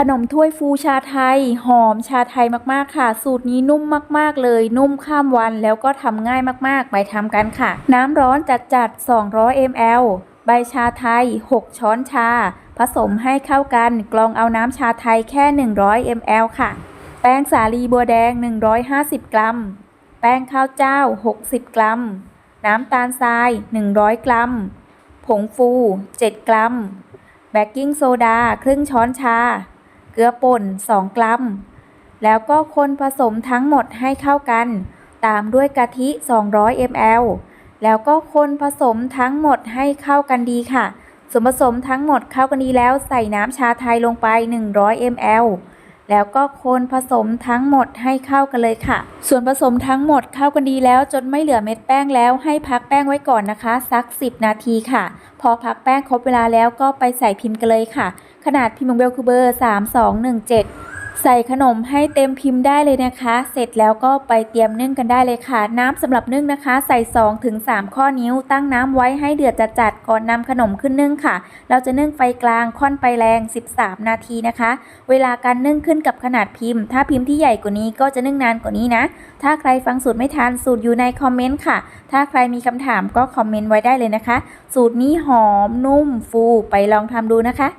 ขนมถ้วยฟูชาไทย หอมชาไทยมากๆค่ะ สูตรนี้นุ่มมากๆเลย นุ่มข้ามวันแล้วก็ทำง่ายมากๆ ไปทำกันค่ะ น้ำร้อนจัดๆ 200 ml ใบชาไทย 6 ช้อนชา ผสมให้เข้ากัน กรองเอาน้ำชาไทยแค่ 100 ml ค่ะ แป้งสาลีบัวแดง 150 กรัม แป้งข้าวเจ้า 60 กรัม น้ำตาลทราย 100 กรัม ผงฟู 7 กรัม เบกกิ้งโซดา ครึ่งช้อนชา เกลือป่น 2 กรัม แล้วก็คนผสมทั้งหมดให้เข้ากัน ตามด้วยกะทิ 200 ml แล้วก็คนผสมทั้งหมดให้เข้ากันดีค่ะ ส่วนผสมทั้งหมดเข้ากันดีแล้วใส่น้ำชาไทยลงไป 100 ml แล้วก็คนผสมทั้งหมดให้เข้ากันเลยค่ะ ส่วนผสมทั้งหมดเข้ากันดีแล้วจนไม่เหลือเม็ดแป้งแล้วให้พักแป้งไว้ก่อนนะคะสัก 10 นาทีค่ะ พอพักแป้งครบเวลาแล้วก็ไปใส่พิมพ์กันเลยค่ะ ขนาดพิมพ์ของเบลคือเบอร์ 3217 ใส่ขนมให้เต็มพิมพ์ได้เลยนะคะ เสร็จแล้วก็ไปเตรียมนึ่งกันได้เลยค่ะ น้ำสำหรับนึ่งนะคะ ใส่2ถึง3ข้อนิ้ว ตั้งน้ำไว้ให้เดือดจัดๆก่อนนำขนมขึ้นนึ่งค่ะ เราจะนึ่งไฟกลางค่อนไฟแรง 13 นาทีนะคะ เวลาการนึ่งขึ้นกับขนาดพิมพ์ ถ้าพิมพ์ที่ใหญ่กว่านี้ก็จะนึ่งนานกว่านี้นะ ถ้าใครฟังสูตรไม่ทันสูตรอยู่ในคอมเมนต์ค่ะ ถ้าใครมีคำถามก็คอมเมนต์ไว้ได้เลยนะคะ สูตรนี้หอมนุ่มฟูไปลองทำดูนะคะ